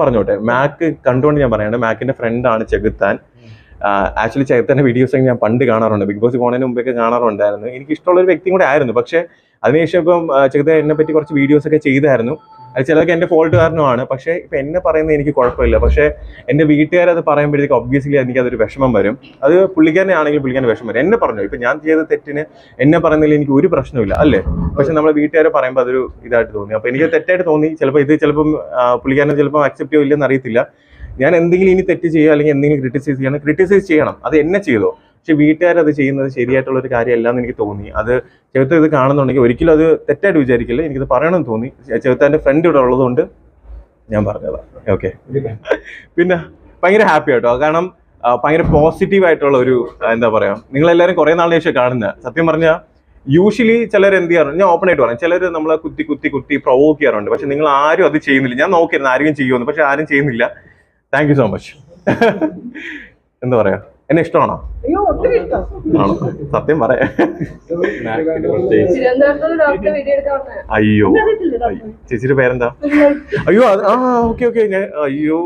പറഞ്ഞോട്ടെ മാക്ക് കണ്ടുകൊണ്ട് ഞാൻ പറയാണ് മാക്കിന്റെ ഫ്രണ്ടാണ് ചെകുത്താൻ. ആക്ച്വലി ചെകുത്താന്റെ വീഡിയോസ് ഒക്കെ ഞാൻ പണ്ട് കാണാറുണ്ട്. ബിഗ് ബോസ് പോണതിന് മുമ്പൊക്കെ കാണാറുണ്ടായിരുന്നു. എനിക്ക് ഇഷ്ടമുള്ള ഒരു വ്യക്തിയും കൂടെ ആയിരുന്നു. പക്ഷേ അതിനുശേഷം ഇപ്പം ചെകുത്താൻ എന്നെ പറ്റി കുറച്ച് വീഡിയോസ് ഒക്കെ ചെയ്തായിരുന്നു. അത് ചിലതൊക്കെ എന്റെ ഫോൾട്ട് കാരണമാണ് പക്ഷേ ഇപ്പൊ എന്നെ പറയുന്നത് എനിക്ക് കുഴപ്പമില്ല. പക്ഷേ എന്റെ വീട്ടുകാർ അത് പറയുമ്പോഴത്തേക്ക് ഒബ്വിയസ്ലി എനിക്ക് അതൊരു വിഷമം വരും. അത് പുള്ളിക്കാരനെ ആണെങ്കിൽ പുള്ളിക്കാരൻ വിഷമം വരും. എന്നെ പറഞ്ഞു? ഇപ്പൊ ഞാൻ ചെയ്ത തെറ്റിന് എന്നെ പറയുന്നതിൽ എനിക്ക് ഒരു പ്രശ്നമില്ല അല്ലേ? പക്ഷെ നമ്മളെ വീട്ടുകാരെ പറയുമ്പോൾ അതൊരു ഇതായിട്ട് തോന്നി. അപ്പൊ എനിക്ക് തെറ്റായിട്ട് തോന്നി. ചിലപ്പോൾ ഇത് ചിലപ്പം പുള്ളിക്കാരനെ ചിലപ്പോൾ അക്സെപ്റ്റ് ചെയ്യോ ഇല്ലെന്ന് അറിയത്തില്ല. ഞാൻ എന്തെങ്കിലും ഇനി തെറ്റ് ചെയ്യുക അല്ലെങ്കിൽ എന്തെങ്കിലും ക്രിട്ടിസൈസ് ചെയ്യണം ക്രിട്ടിസൈസ് ചെയ്യണം. അത് എന്നെ ചെയ്തോ? പക്ഷെ വീട്ടുകാർ അത് ചെയ്യുന്നത് ശരിയായിട്ടുള്ള ഒരു കാര്യമല്ല എന്ന് എനിക്ക് തോന്നി. അത് ചെറുത്ത ഇത് കാണുന്നുണ്ടെങ്കിൽ ഒരിക്കലും അത് തെറ്റായിട്ട് വിചാരിക്കില്ല. എനിക്കത് പറയണമെന്ന് തോന്നി. ചെറുത്താന്റെ ഫ്രണ്ട് ഇവിടെ ഉള്ളതുകൊണ്ട് ഞാൻ പറഞ്ഞതാണ് ഓക്കെ പിന്നെ ഭയങ്കര ഹാപ്പി ആട്ടോ. കാരണം ഭയങ്കര പോസിറ്റീവ് ആയിട്ടുള്ള ഒരു എന്താ പറയാ നിങ്ങൾ എല്ലാവരും കുറെ നാളിന് ശേഷം കാണുന്ന. സത്യം പറഞ്ഞാൽ യൂഷ്വലി ചിലർ എന്ത് ചെയ്യാറുണ്ട് ഞാൻ ഓപ്പൺ ആയിട്ട് പറയാം. ചിലർ നമ്മളെ കുത്തി കുത്തി കുത്തി പ്രൊവോക്ക് ചെയ്യാറുണ്ട്. പക്ഷെ നിങ്ങൾ ആരും അത് ചെയ്യുന്നില്ല. ഞാൻ നോക്കിയിരുന്നു ആരെങ്കിലും ചെയ്യുമെന്ന് പക്ഷെ ആരും ചെയ്യുന്നില്ല. താങ്ക് സോ മച്ച് എന്താ പറയാ? എന്നെ ഇഷ്ടമാണോ? ആണോ? സത്യം പറയാ. തിരുവനന്തപുരത്ത് ഡോക്ടർ വീഡിയോ എടുക്കാൻ വന്നതാ. അയ്യോ. ചേച്ചിയുടെ പേരെന്താ? അയ്യോ അത് ആ ഓക്കെ ഓക്കെ. ഞാൻ അയ്യോ.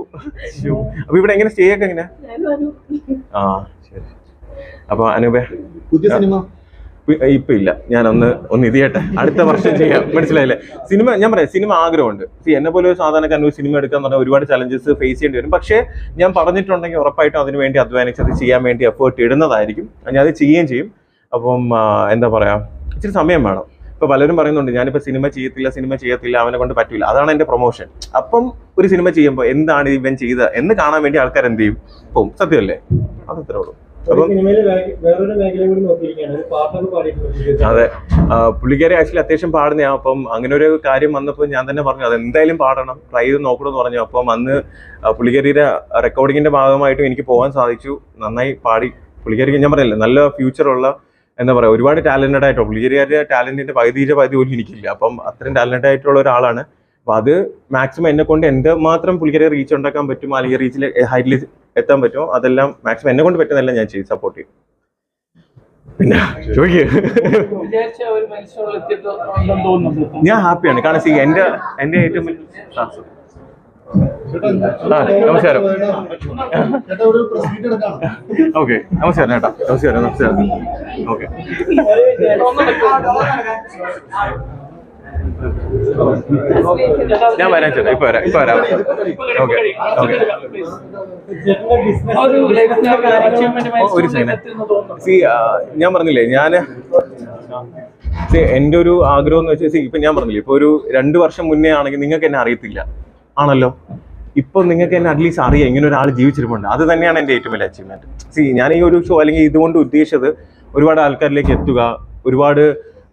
അപ്പൊ ഇവിടെ എങ്ങനെ സ്റ്റേ ഒക്കെ എങ്ങനെ ആ ശരി. അപ്പൊ അനൂപേ പുതിയ സിനിമ? ഇപ്പൊ- ഇല്ല. ഞാൻ ഒന്ന് ഒന്ന് ഇതിയട്ടെ അടുത്ത വർഷം ചെയ്യാം. മനസ്സിലായില്ലേ? സിനിമ ഞാൻ പറയാം സിനിമ ആഗ്രഹമുണ്ട്. എന്നെ പോലെ ഒരു സാധാരണക്കാരൻ ഒരു സിനിമ എടുക്കാൻ പറഞ്ഞാൽ ഒരുപാട് ചലഞ്ചസ് ഫേസ് ചെയ്യേണ്ടി വരും. പക്ഷേ ഞാൻ പറഞ്ഞിട്ടുണ്ടെങ്കിൽ ഉറപ്പായിട്ടും അതിന് വേണ്ടി അധ്വാനിച്ച് അത് ചെയ്യാൻ വേണ്ടി എഫേർട്ട് ഇടുന്നതായിരിക്കും. ഞാൻ അത് ചെയ്യുകയും ചെയ്യും. അപ്പം എന്താ പറയാ ഇച്ചിരി സമയം വേണം. ഇപ്പൊ പലരും പറയുന്നുണ്ട് ഞാനിപ്പോ സിനിമ ചെയ്യത്തില്ല സിനിമ ചെയ്യത്തില്ല അവനെ കൊണ്ട് പറ്റില്ല അതാണ് എന്റെ പ്രൊമോഷൻ അപ്പം ഒരു സിനിമ ചെയ്യുമ്പോൾ എന്താണ് ഇവൻ ചെയ്തത് എന്ന് കാണാൻ വേണ്ടി ആൾക്കാർ എന്ത് ചെയ്യും? പോവും. സത്യമല്ലേ? അതത്രേ ഉള്ളൂ. അതെ. പുള്ളിക്കാരി ആക്ച്വലി അത്യാവശ്യം പാടുന്നതാണ് അപ്പം അങ്ങനെ ഒരു കാര്യം വന്നപ്പോൾ ഞാൻ തന്നെ പറഞ്ഞു അത് എന്തായാലും പാടണം. ട്രൈ ചെയ്ത് നോക്കണമെന്ന് പറഞ്ഞു. അപ്പം അന്ന് പുള്ളിക്കാരിയുടെ റെക്കോർഡിങ്ങിന്റെ ഭാഗമായിട്ടും എനിക്ക് പോകാൻ സാധിച്ചു. നന്നായി പാടി. പുള്ളിക്കാരിക്ക് ഞാൻ പറയല്ലേ നല്ല ഫ്യൂച്ചറുള്ള എന്താ പറയുക ഒരുപാട് ടാലന്റഡ് ആയിട്ടോ. പുള്ളിക്കാരിയുടെ ടാലന്റിന്റെ പകുതിയുടെ പകുതി പോലും എനിക്കില്ല. അപ്പം അത്രയും ടാലന്റഡ് ആയിട്ടുള്ള ഒരാളാണ്. അപ്പൊ അത് മാക്സിമം എന്നെ കൊണ്ട് എന്ത് മാത്രം പുള്ളിക്കാരെ റീച്ച് ഉണ്ടാക്കാൻ പറ്റും? അല്ലെങ്കിൽ റീച്ചിൽ ഹൈറ്റിൽ എത്താൻ പറ്റുമോ? അതെല്ലാം മാക്സിമം എന്നെ കൊണ്ട് പറ്റുന്നതെല്ലാം ഞാൻ ചെയ്ത് സപ്പോർട്ട് ചെയ്യും. ഞാൻ ഹാപ്പിയാണ്. കാരണം സി എന്റെ എന്റെ ഏറ്റവും നമസ്കാരം. ഓക്കെ നമസ്കാരം ചേട്ടാ. നമസ്കാരം നമസ്കാരം. ഓക്കെ. ഞാൻ വരാൻ ചേട്ടാ ഇപ്പൊ വരാം ഇപ്പൊ വരാം. Okay okay. ഒരു സി ഞാൻ പറഞ്ഞില്ലേ ഞാൻ സി എന്റെ ഒരു ആഗ്രഹം എന്ന് വെച്ചാൽ സി ഇപ്പൊ ഞാൻ പറഞ്ഞില്ലേ ഇപ്പൊ ഒരു രണ്ട് വർഷം മുന്നേ ആണെങ്കിൽ നിങ്ങൾക്ക് എന്നെ അറിയത്തില്ല. ആണല്ലോ? ഇപ്പൊ നിങ്ങൾക്ക് എന്നെ അറ്റ്ലീസ്റ്റ് അറിയാം ഇങ്ങനെ ഒരാൾ ജീവിച്ചിരിപ്പുണ്ട്. അത് തന്നെയാണ് എന്റെ ഏറ്റവും വലിയ അച്ചീവ്മെന്റ് സി ഞാൻ ഈ ഒരു ഷോ അല്ലെങ്കിൽ ഇതുകൊണ്ട് ഉദ്ദേശിച്ചത് ഒരുപാട് ആൾക്കാരിലേക്ക് എത്തുക ഒരുപാട്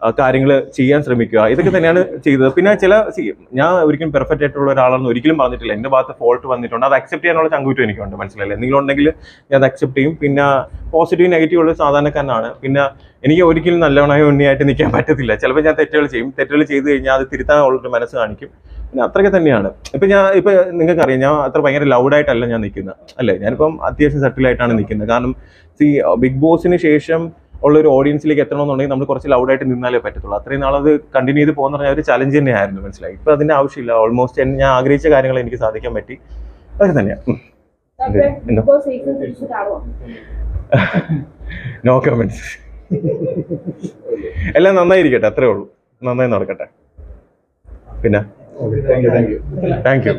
കാര്യങ്ങൾ ചെയ്യാൻ ശ്രമിക്കുക. ഇതൊക്കെ തന്നെയാണ് ചെയ്തത്. പിന്നെ ചില ഞാൻ ഒരിക്കലും പെർഫെക്റ്റ് ആയിട്ടുള്ള ഒരാളാണെന്ന് ഒരിക്കലും പറഞ്ഞിട്ടില്ല. എന്റെ ഭാഗത്ത് ഫോൾട്ട് വന്നിട്ടുണ്ട്. അത് അക്സെപ്റ്റ് ചെയ്യാനുള്ള ചങ്കൂറ്റം എനിക്കുണ്ട്. മനസ്സിലായില്ലേ? എന്തെങ്കിലും ഉണ്ടെങ്കിൽ ഞാൻ അത് അക്സെപ്റ്റ് ചെയ്യും. പിന്നെ പോസിറ്റീവ് നെഗറ്റീവ് ഉള്ള സാധാരണക്കാരനാണ്. പിന്നെ എനിക്ക് ഒരിക്കലും നല്ലവനായ ഉണ്ണിയായിട്ട് നിൽക്കാൻ പറ്റത്തില്ല. ചിലപ്പോൾ ഞാൻ തെറ്റുകൾ ചെയ്യും. തെറ്റുകൾ ചെയ്ത് കഴിഞ്ഞാൽ അത് തിരുത്താനുള്ളൊരു മനസ്സ് കാണിക്കും. പിന്നെ അത്രയൊക്കെ തന്നെയാണ്. ഇപ്പൊ ഞാൻ ഇപ്പൊ നിങ്ങൾക്ക് അറിയാം ഞാൻ അത്ര ഭയങ്കര ലൗഡായിട്ടല്ല ഞാൻ നിൽക്കുന്നത്. അല്ലേ? ഞാനിപ്പം അത്യാവശ്യം സെറ്റിലായിട്ടാണ് നിൽക്കുന്നത്. കാരണം സി ബിഗ് ബോസിന് ശേഷം ഉള്ള ഒരു ഓഡിയൻസിലേക്ക് എത്തണമെന്നുണ്ടെങ്കിൽ നമ്മൾ കുറച്ച് ലൗഡായിട്ട് നിന്നാലേ പറ്റത്തുള്ളൂ. അത്രയും നാളത് കണ്ടിന്യൂ ചെയ്ത് പോകുന്ന പറഞ്ഞാൽ ഒരു ചലഞ്ച് തന്നെയായിരുന്നു മനസ്സിലായി? ഇപ്പൊ അതിന്റെ ആവശ്യമില്ല. ഓൾമോസ്റ്റ് ഞാൻ ആഗ്രഹിച്ച കാര്യങ്ങൾ എനിക്ക് സാധിക്കാൻ പറ്റി. അതൊക്കെ തന്നെയാണ്? നോ കമന്റ്സ് എല്ലാം നന്നായിരിക്കട്ടെ അത്രേ ഉള്ളൂ. നന്നായി നടക്കട്ടെ. പിന്നെ? You thank you